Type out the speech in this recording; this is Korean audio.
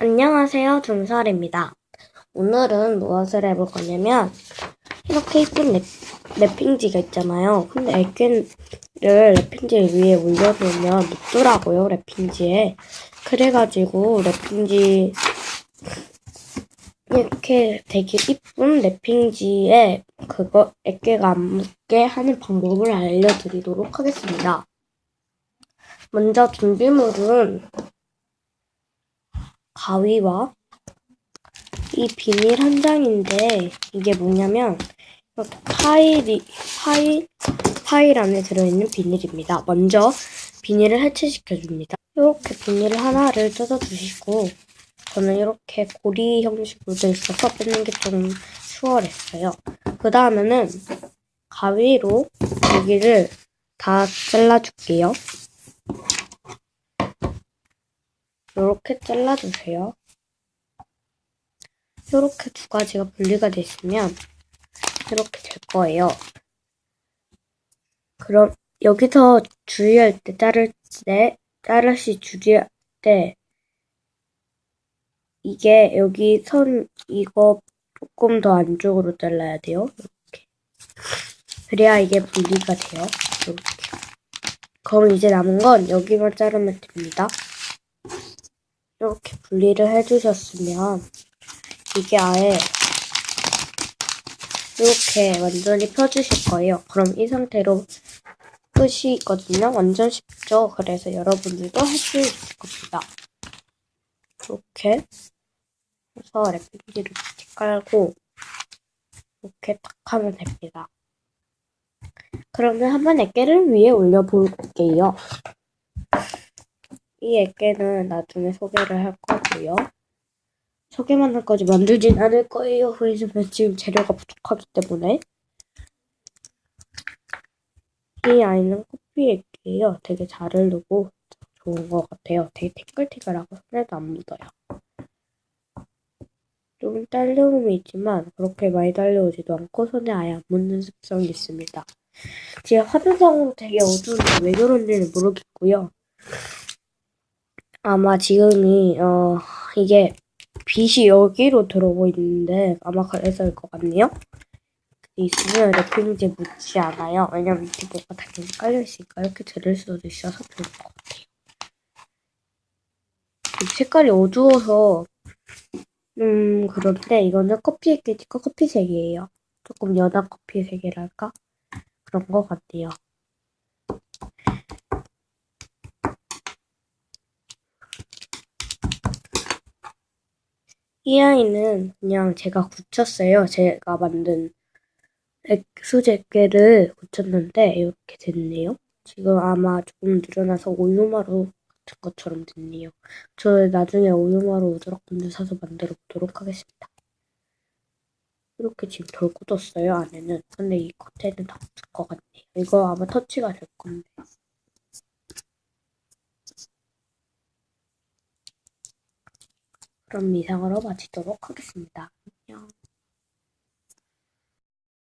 안녕하세요, 중설입니다. 오늘은 무엇을 해볼 거냐면, 이렇게 랩, 랩핑지가 있잖아요. 근데 애견을 랩핑지 위에 올려놓으면 눕더라고요, 랩핑지에. 그래가지고 랩핑지, 이렇게 되게 이쁜 랩핑지에 그거 애깨가 안 묻게 하는 방법을 알려드리도록 하겠습니다. 먼저 준비물은 가위와 이 비닐 한 장인데 이게 뭐냐면 파일이 파일 파일 안에 들어있는 비닐입니다. 먼저 비닐을 해체시켜 줍니다. 이렇게 비닐 하나를 뜯어 주시고 저는 이렇게 고리 형식으로 돼 있어서 뺏는 게 좀 수월했어요. 그 다음에는 가위로 여기를 다 잘라줄게요. 이렇게 잘라주세요. 이렇게 두 가지가 분리가 됐으면 이렇게 될 거예요. 그럼 여기서 주의할 때 자를 때 자르시 주의할 때 이게 여기 선 이거 조금 더 안쪽으로 잘라야 돼요. 이렇게 그래야 이게 분리가 돼요. 이렇게 그럼 이제 남은 건 여기만 자르면 됩니다. 이렇게 분리를 해주셨으면 이게 아예 이렇게 완전히 펴주실 거예요. 그럼 이 상태로 끝이거든요. 완전 쉽죠? 그래서 여러분들도 할 수 있을 겁니다. 이렇게 해서 랩핑지를 이렇게 깔고 이렇게 탁 하면 됩니다. 그러면 한번 애깨를 위에 올려볼게요. 이 애깨는 나중에 소개를 할 거고요. 소개만 할 거지 만들진 않을 거예요. 왜냐면 지금 재료가 부족하기 때문에. 이 아이는 커피 애기예요. 되게 잘 흐르고 좋은 것 같아요. 되게 티끌티끌하고 손에도 안 묻어요. 좀 딸려움이 있지만 그렇게 많이 딸려오지도 않고 손에 아예 안 묻는 습성이 있습니다. 제 화면상으로 되게 어두운데 왜 그런지는 모르겠고요. 아마 지금이 어 이게 빛이 여기로 들어오고 있는데 아마 그래서일 것 같네요. 있으면 랩핑지에 묻지 않아요. 왜냐면 밑에 뭐가 당연히 깔려있으니까 이렇게 들을 수도 있어서 좋을 것 같아요. 색깔이 어두워서 음 그런데 이거는 커피색이니까 커피색이에요. 조금 연한 커피색이랄까? 그런 것 같아요. 이 아이는 그냥 제가 굳혔어요. 제가 만든 액수제께를 굳혔는데 이렇게 됐네요. 지금 아마 조금 늘어나서 우유마루 같은 것처럼 됐네요. 저 나중에 우유마루 우드락분들 사서 만들어 보도록 하겠습니다. 이렇게 지금 덜 굳었어요, 안에는. 근데 이 겉에는 다 굳을 것 같네요. 이거 아마 터치가 될 건데. 그럼 이상으로 마치도록 하겠습니다.